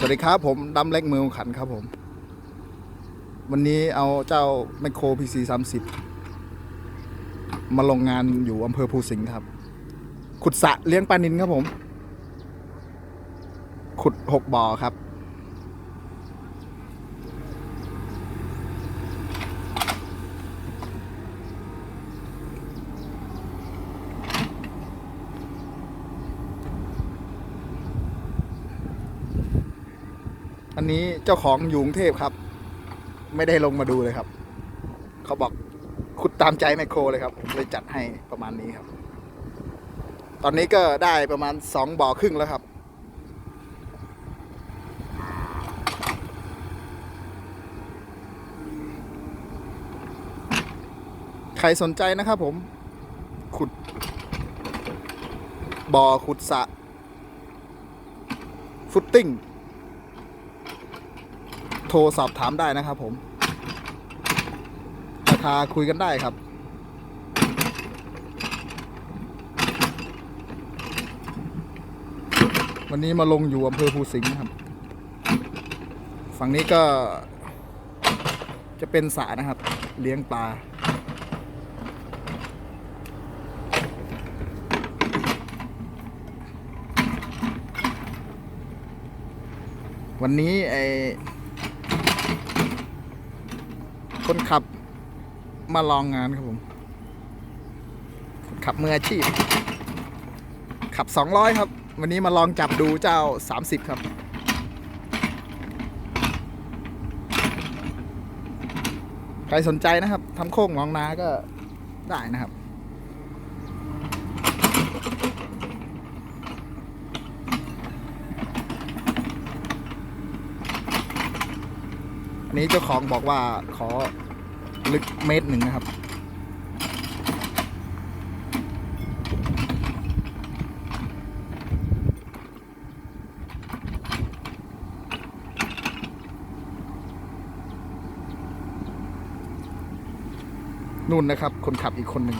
สวัสดีครับผมดำเล็กมือขันครับผม วันนี้เอาเจ้าไมโครพีซีสามสิบมาลงงานอยู่อำเภอภูสิงห์ครับ ขุดสระเลี้ยงปลานินครับผม ขุดหกบ่อครับ อันนี้เจ้าของอยู่กรุงเทพครับ ไม่ได้ลงมาดูเลยครับ เขาบอกขุดตามใจไมโครเลยครับผมเลยจัดให้ประมาณนี้ครับ ตอนนี้ก็ได้ประมาณสองบ่อครึ่งแล้วครับ ใครสนใจนะครับผมขุดบ่อขุดสะฟุตติ้ง โทรสอบถามได้นะครับผม ราคาคุยกันได้ครับ วันนี้มาลงอยู่อำเภอภูสิงห์ครับ ฝั่งนี้ก็จะเป็นสระนะครับ เลี้ยงปลาวันนี้ไอ คนขับมาลองงานครับผม คนขับมืออาชีพ ขับ 200 ครับ วันนี้มาลองจับดูเจ้า 30 ครับใครสนใจนะครับทำโค้งมองนาก็ได้นะครับ อันนี้เจ้าของบอกว่าขอลึกเมตรหนึ่งนะครับ นู่นนะครับ คนขับอีกคนหนึ่ง